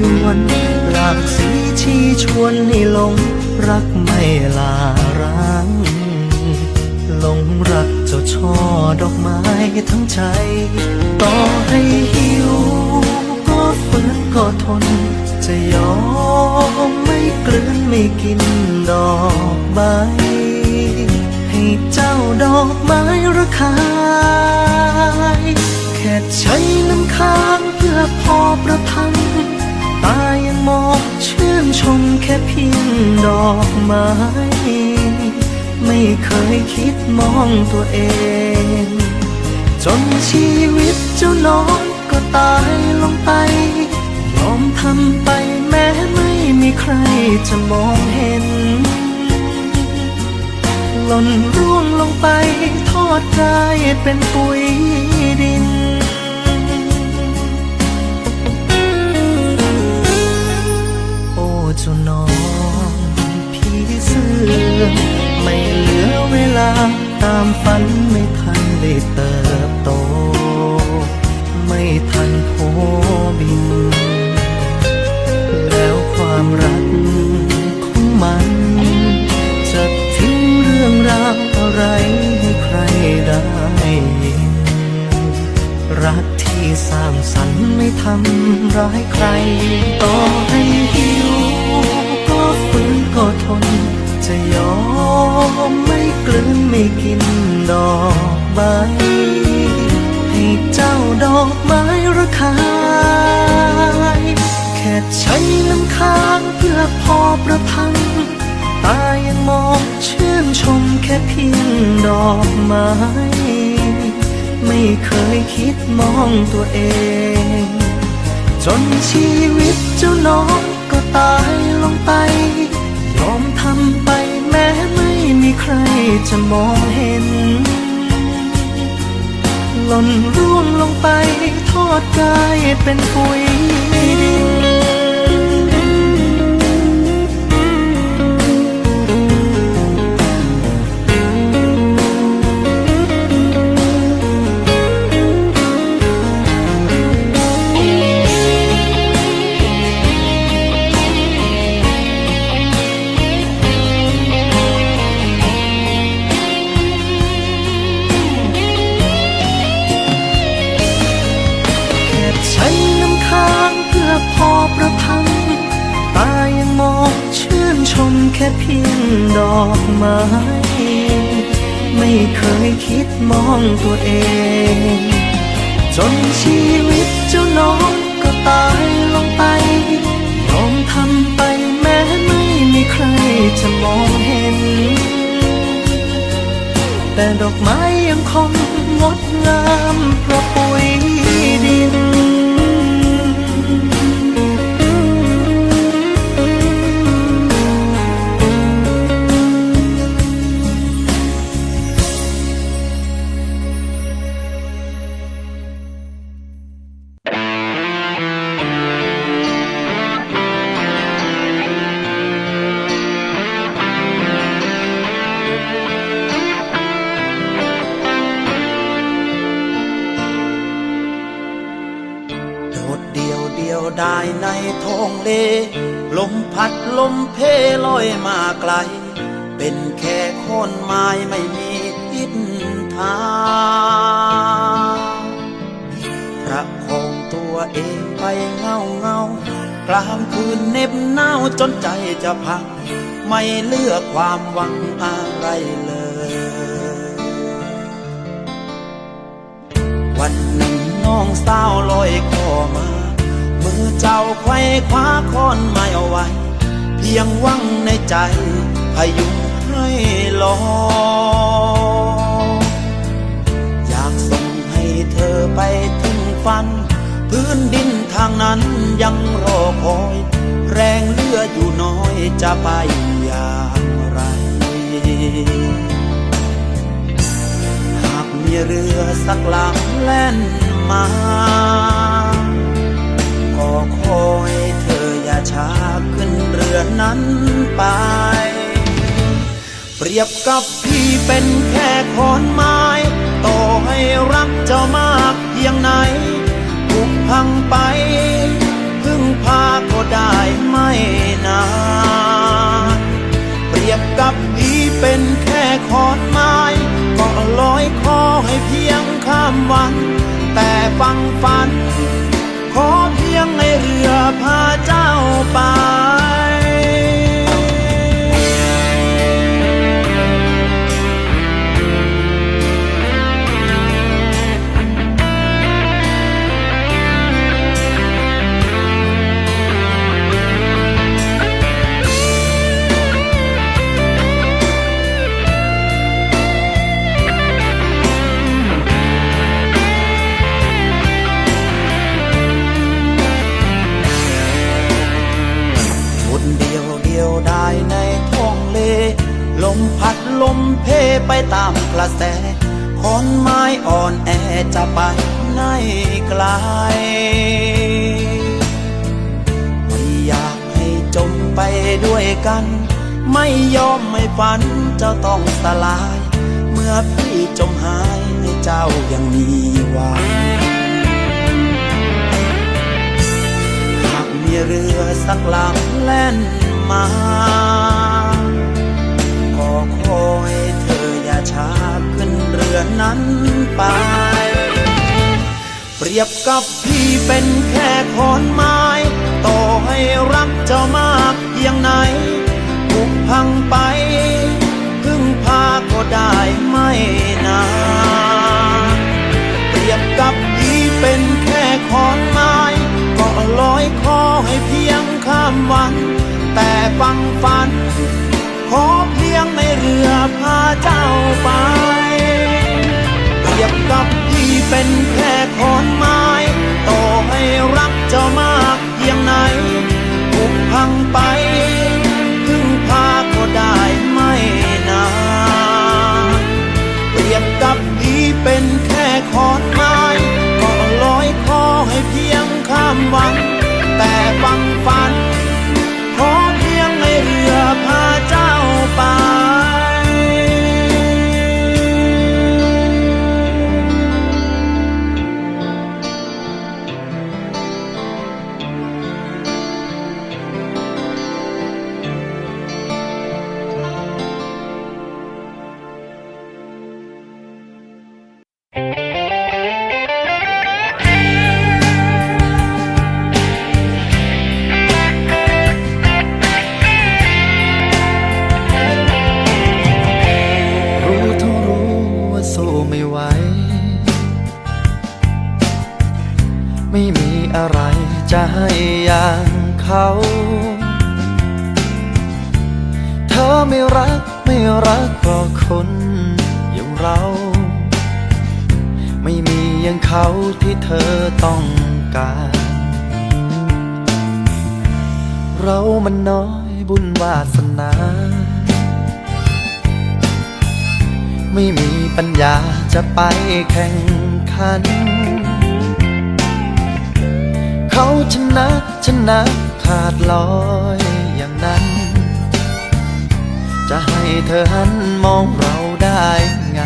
ยวนหลากสีชี้ชวนให้หลงรักไม่ลาร้างหลงรักเจ้าช่อดอกไม้ทั้งใจ ต่อให้หิว ก็ฝืนก็ทน จะยอมไม่กลืนไม่กินดอกใบ ให้เจ้าดอกไม้ระคายแค่ใช้น้ำค้างเพื่อพอประทังตายัง มองชื่นชมแค่เพียงดอกไม้ไม่เคยคิดมองตัวเอง จนชีวิตเจ้าน้องก็ตายลงไป ยอมทำไปแม้ไม่มีใครจะมองเห็น หล่นร่วงลงไปทอดกายเป็นปุ๋ยือไม่เหลือเวลาตามฝันไม่ทันได้เติบโต ไม่ทันโพ ดอกไม้ ไม่เคยคิดมองตัวเอง จนชีวิตเจ้าน้องก็ตายลงไป ยอมทำไปแม้ไม่มีใครจะมองเห็น หล่นร่วงลงไปทอดกายเป็นปุ๋ย คิดมองตัวเอง จนชีวิตเจ้าน้องก็ตายลงไป ยอมทำไปแม้ไม่มีใครจะมองเห็น แต่ดอกไม้ยังคงงดงามเพราะ โดเดียวเดียวได้ในท้องเล ลมพัดลมเพลอยมาไกล เป็นแค่คนไม้ไม่มีทิศทางประคองตัวเองไปเงาเงากลางคืนเน็บหนาวจนใจจะพัง ไม่เลือกความหวังอะไรเลย วันหนึ่ง น้องสาวลอยคอมา มือเจ้าไขว้คว้าค้อนไม้เอาไว้ เพียงวังในใจพยุงให้ลอยอยากส่งให้เธอไปถึงฝัน พื้นดินทางนั้นยังรอคอย แรงเลืออยู่น้อยจะไปอย่างไรหากมีเรือสักลำแล่น มา ก็คอยเธออย่าช้าขึ้นเรือนั้นไปรียบกับพี่เป็นแค่ขอนไม้ ต่อให้รักเจ้ามากเพียงไหน ฟังฝัน อนไม้อ่อนแอจะไปไหนไกลไม่อยากให้จมไปด้วยกัน ไม่ยอมไม่ฝันเจ้าต้องสลาย เมื่อพี่จมหายให้เจ้ายังมีหวังหากมีเรือสักลำแล่นมา นั้นไป เปรียบกับพี่เป็นแค่ขอนไม้ ต่อให้รักเจ้ามากเพียงไหนถูกพังไป พึ่งพาก็ได้ไม่นานเปรียบกับพี่เป็นแค่ขอนไม้ก็ลอยคอให้เพียงข้ามวัน แต่ฟังฝัน เป็นแค่คนไม้ต่อให้รักเจ้ามากเพียงไหนผูกพังไป ไม่รักไม่รักเพราะคนอย่างเรา ไม่มีอย่างเขาที่เธอต้องการ เรามันน้อยบุญวาสนา ไม่มีปัญญาจะไปแข่งขัน เขาชนะชนะขาดลอย จะให้เธอหันมองเราได้ไง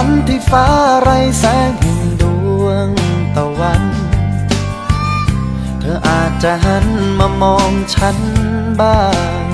วันที่ฟ้าไรแสงแห่งดวงตะวัน เธออาจจะหันมามองฉันบ้าง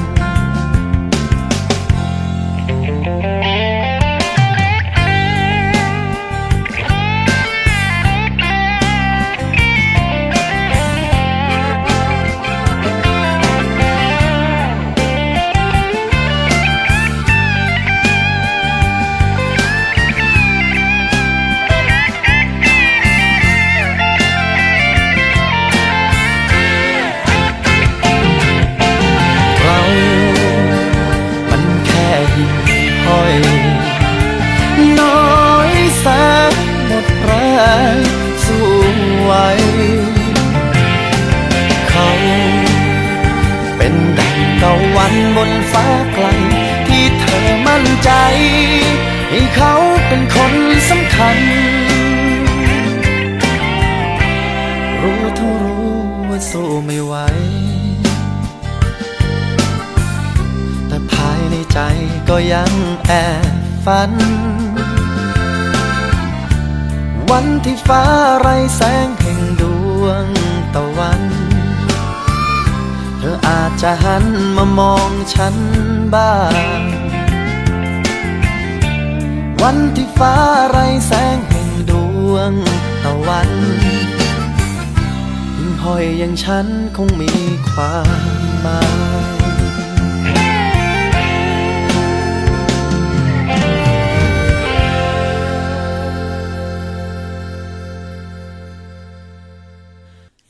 ฝัน วันที่ฟ้าไรแสงแห่งดวงตะวัน เธออาจจะหันมามองฉันบ้าง วันที่ฟ้าไรแสงแห่งดวงตะวันหิ่งห้อยอย่างฉันคงมีความหมาย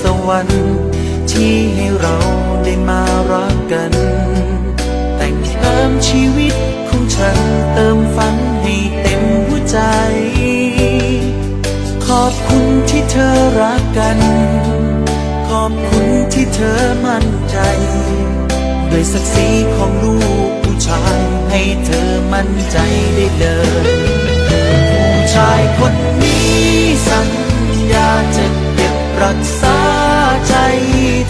สวรรค์ ที่ให้เราได้มารักกัน แต่งเติมชีวิตของฉันเติมฝันให้เต็มหัวใจ ขอบคุณที่เธอรักกัน ขอบคุณที่เธอมั่นใจด้วยศักดิ์ศรีของลูกผู้ชายให้เธอมั่นใจได้เลยผู้ชายคนนี้สัญญาจะเก็บรักษา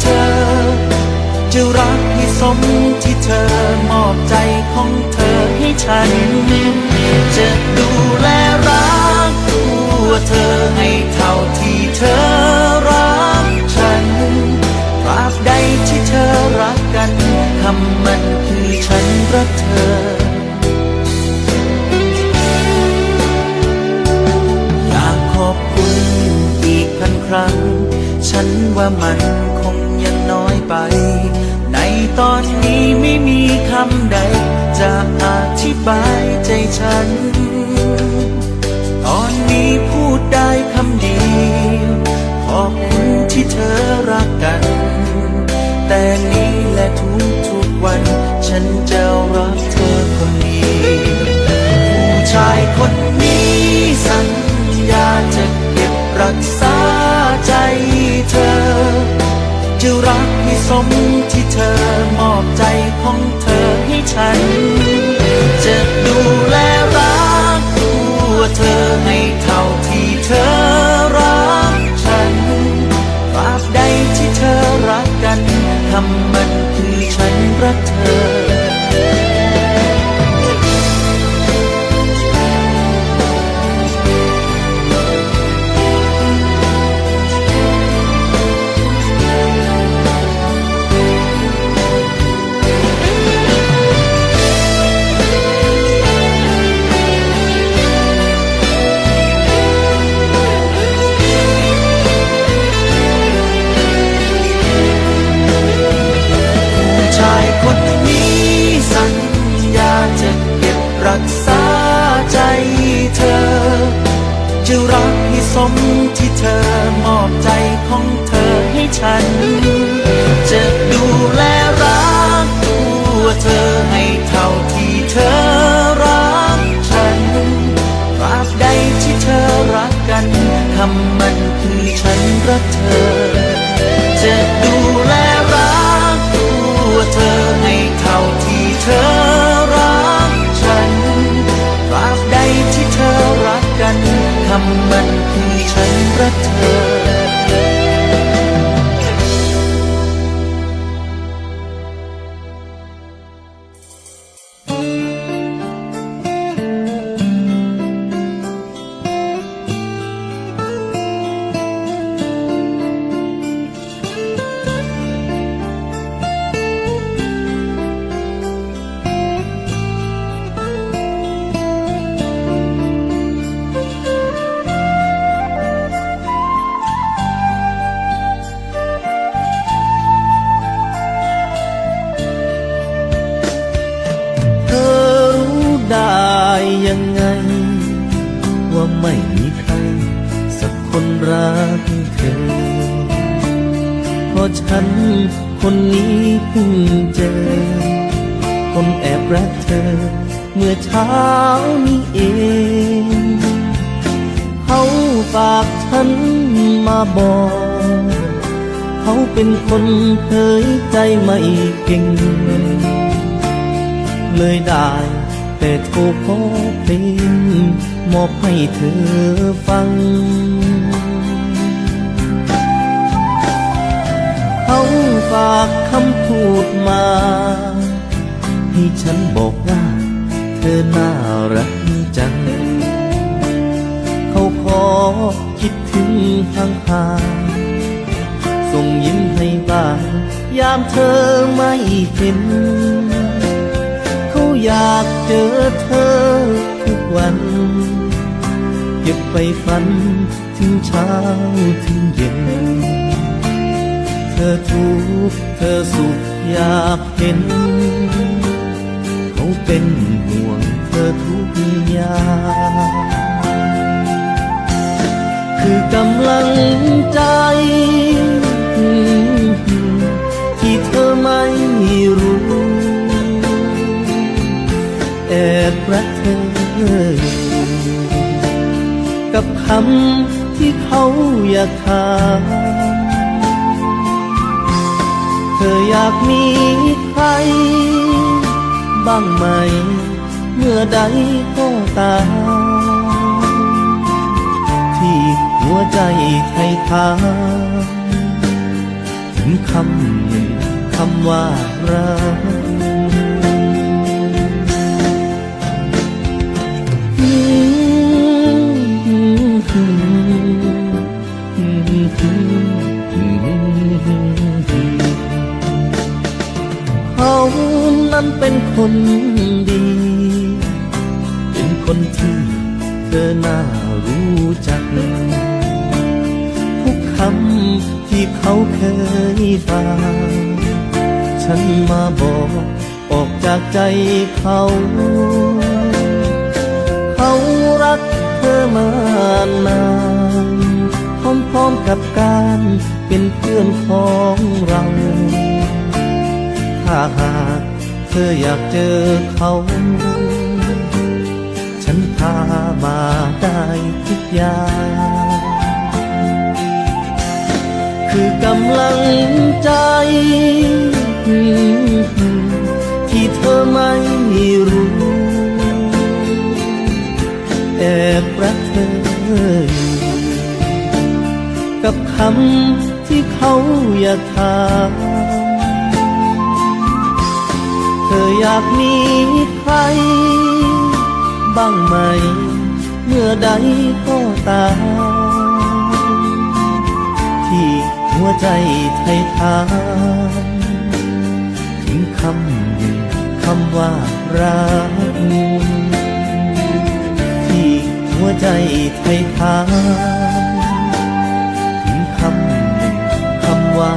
เธอ จะรักให้สมที่เธอมอบใจของเธอให้ฉัน จะดูแลรักตัวเธอให้เท่าที่เธอรักาำมันคือฉันรักเธอ จะดูแลรักตัวเธอให้เท่าที่เธอรักฉันตราบใดที่เธอรักกันคำมันคือฉันรักเธอ คนนี้เพิ่งเจอ คนแอบรักเธอ เมื่อเช้านี้เอง เขาฝากฉันมาบอก เขาเป็นคนเคยใจไม่เก่ง เลยได้แต่โทรขอเพลงมอบให้เธอฟัง ฝากคำพูดมา ให้ฉันบอกว่าเธอน่ารักจัง เขาขอคิดถึงห่างหาส่งยิ้มให้บ้างยามเธอไม่เห็น เขาอยากเจอเธอทุกวัน เก็บไปฝันถึงเช้าถึงเย็น ธอทุกข์เธอสุขอยากเห็น เขาเป็นห่วงเธอทุกอย่างคือกำลังใจ ที่เธอไม่รู้ แอบรักเธออยู่กับคำที่เขาอยากถาม ออยากมีใคร บ้างไหม เมื่อใดก็ตาม ที่หัวใจไทยทางถึงคำหนึ่งคำว่ารัก คนดี เป็นคนที่เธอน่ารู้จัก ทุกคำที่เขาเคยฟัง ฉันมาบอกออกจากใจเขา เขารักเธอมานานพร้อมๆกับการเป็นเพื่อนของเรา ถ้าหาก ธออยากเจอเขา ฉันพามาได้ทุกอย่าง คือกำลังใจ ที่เธอไม่รู้ แอบรักเธออยู่กับคำที่เขาอยากถาม เธออยากมีใคร บ้างไหม เมื่อใดก็ตาม ที่หัวใจไทยทานถึงคำหนึ่งคำว่ารักที่หัวใจไทยทานถึงคำหนึ่งคำว่า